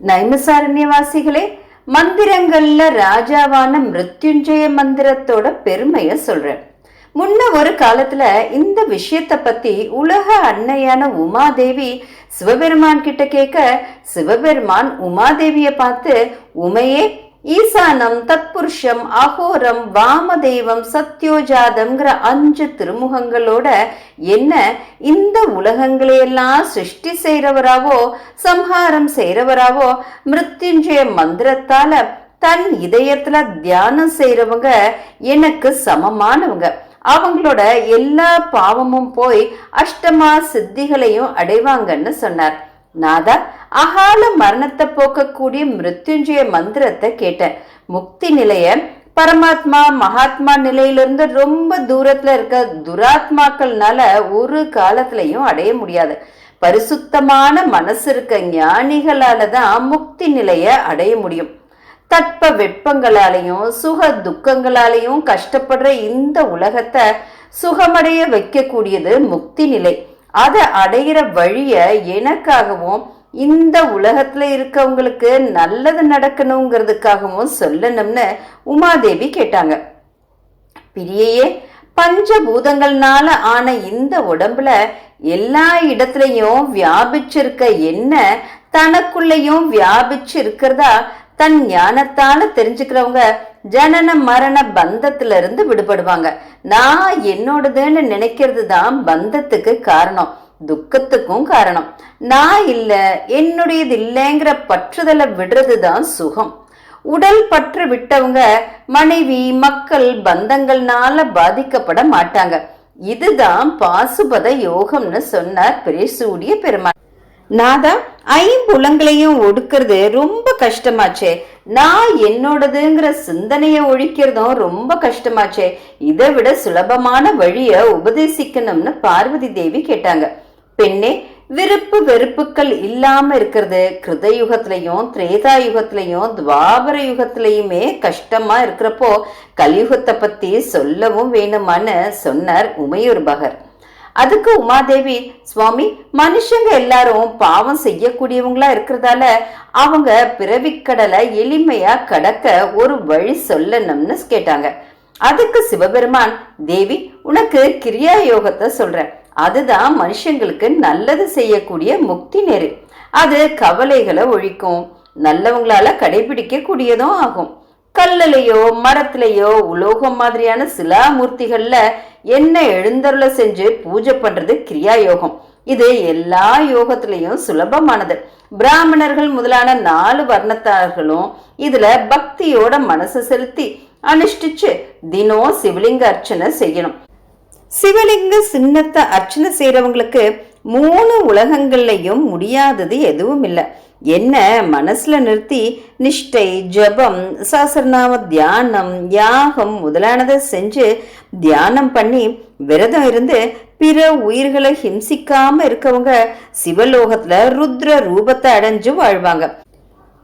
நைமசாரண்யவாசிகளே மந்திரங்கள்ல ராஜாவான மிருத்யுஞ்சய மந்திரத்தோட பெருமைய சொல்றேன். முன்ன ஒரு காலத்துல இந்த விஷயத்த பத்தி உலக அன்னையான உமாதேவி சிவபெருமான் கிட்ட கேட்க சிவபெருமான் உமாதேவிய பார்த்து உமையே ஈசானம் தத்புருஷம் அகோரம் வாமதேவம் சத்யோஜாதம்ங்கிற அஞ்சு திருமுகங்களோட என்ன இந்த உலகங்களையெல்லாம் சிருஷ்டி செய்கிறவராவோ சம்ஹாரம் செய்கிறவராவோ மிருத்யுஞ்சய மந்திரத்தால தன் இதயத்துல தியானம் செய்கிறவங்க எனக்கு சமமானவங்க. அவங்களோட எல்லா பாவமும் போய் அஷ்டமா சித்திகளையும் அடைவாங்கன்னு சொன்னார். நாதா அகால மரணத்தை போக்கக்கூடிய மிருத்யுஞ்சய மந்திரத்தை கேட்டேன். முக்தி நிலைய பரமாத்மா மகாத்மா நிலையிலிருந்து ரொம்ப தூரத்துல இருக்க துராத்மாக்கள்னால ஒரு காலத்திலையும் அடைய முடியாது. பரிசுத்தமான மனசு இருக்க ஞானிகளால தான் முக்தி நிலைய அடைய முடியும். தட்ப வெப்பங்களாலையும் சுக துக்கங்களாலையும் கஷ்டப்படுற இந்த உலகத்தை சுகமடைய வைக்கக்கூடியது முக்தி நிலை. அதை அடையிற வழிய எனக்காகவும் இந்த உலகத்துல இருக்கவங்களுக்கு நல்லது நடக்கணுங்கிறதுக்காகவும் சொல்லணும்னு உமாதேவி கேட்டாங்க. பிரியையே பஞ்சபூதங்கள்னால ஆன இந்த உடம்புல எல்லா இடத்துலையும் வியாபிச்சிருக்க என்ன தனக்குள்ளேயும் வியாபிச்சு இருக்கிறதா தன் ஞானத்தால தெரிஞ்சுக்கிறவங்க ஜனன மரண பந்தத்துல இருந்து விடுபடுவாங்க. நான் என்னோடதுன்னு நினைக்கிறது தான் பந்தத்துக்கு காரணம். துக்கத்துக்கும் காரணம். நான் இல்ல என்னுடையது இல்லைங்கிற பற்றுதலை விடுறது தான் சுகம். உடல் பற்று விட்டவங்க மனைவி மக்கள் பந்தங்கள்னால பாதிக்கப்பட மாட்டாங்க. இதுதான் பாசுபத யோகம்னு சொன்னார் பிரேசூடிய பெருமாள். நாதா ஐம்புலங்களையும் ஒடுக்கிறது ரொம்ப கஷ்டமாச்சே. நான் என்னோடதுங்கிற சிந்தனையை ஒழிக்கிறதும் ரொம்ப கஷ்டமாச்சே. இதை விட சுலபமான வழிய உபதேசிக்கணும்னு பார்வதி தேவி கேட்டாங்க. பெண்ணே விருப்பு வெறுப்புகள் இல்லாம இருக்கிறது. கிருத யுகத்திலையும் திரேதா யுகத்திலையும் துவாபர யுகத்திலையுமே கஷ்டமா இருக்கிறப்போ கலியுகத்தை பத்தி சொல்லவும் வேணுமான்னு சொன்னார் உமையூர் பகர். அதுக்கு உமாதேவி சுவாமி மனுஷங்க எல்லாரும் பாவம் செய்யக்கூடியவங்களா இருக்கிறதால அவங்க பிறவிக்கடலை எளிமையா கடக்க ஒரு வழி சொல்லணும்னு கேட்டாங்க. அதுக்கு சிவபெருமான் தேவி உனக்கு கிரியா யோகத்தை சொல்றேன். அதுதான் மனுஷங்களுக்கு நல்லது செய்யக்கூடிய முக்தி நெறி. அது கவலைகளை ஒழிக்கும். நல்லவங்களால கடைபிடிக்க கூடியதும் ஆகும். கல்லுலையோ மரத்திலேயோ உலோகம் மாதிரியான சிலாமூர்த்திகள்ல என்ன எழுந்தருள செஞ்சு பூஜை பண்றது கிரியா யோகம் இது எல்லா யோகத்திலையும் சுலபமானது. பிராமணர்கள் முதலான நாலு வர்ணத்தார்களும் இதுல பக்தியோட மனசு செலுத்தி அனுஷ்டிச்சு தினம் சிவலிங்க அர்ச்சனை செய்யணும். சிவலிங்க சின்னத்தை அர்ச்சனை செய்யறவங்களுக்கு மூணு உலகங்கள்லையும் முடியாதது எதுவும் இல்லை என்ன மனசுல நிறுத்தி நிஷ்டை ஜபம் சாசரநாம தியானம் யாகம் முதலானதை செஞ்சு தியானம் பண்ணி விரதம் இருந்து பிற உயிர்களை ஹிம்சிக்காம இருக்கவங்க சிவலோகத்துல ருத்ர ரூபத்தை அடைஞ்சு வாழ்வாங்க.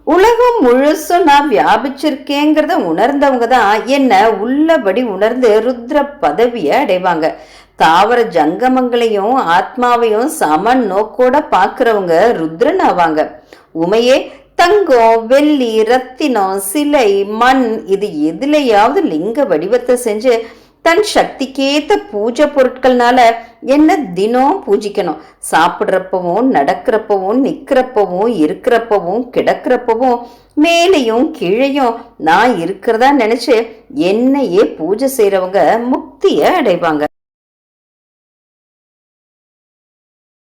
உலகம் முழுசும் நான் வியாபிச்சிருக்கேங்கிறத உணர்ந்தவங்க தான் என்ன உள்ளபடி உணர்ந்து ருத்ர பதவியை அடைவாங்க. தாவர ஜங்கமங்களையும் ஆத்மாவையும் சம நோக்கோட பாக்குறவங்க ருத்ரன் ஆவாங்க. உமையே தங்கம் வெள்ளி ரத்தினம் சிலை மண் இது எதுலையாவது லிங்க வடிவத்தை செஞ்சு தன் சக்திக்கேத்த பூஜை பொருட்கள்னால என்ன தினம் பூஜிக்கணும். சாப்பிட்றப்பவும் நடக்கிறப்பவும் நிக்கிறப்பவும் இருக்கிறப்பவும் கிடக்கிறப்பவும் மேலையும் கீழையும் நான் இருக்கிறதா நினைச்சு என்னையே பூஜை செய்யறவங்க முக்திய அடைவாங்க.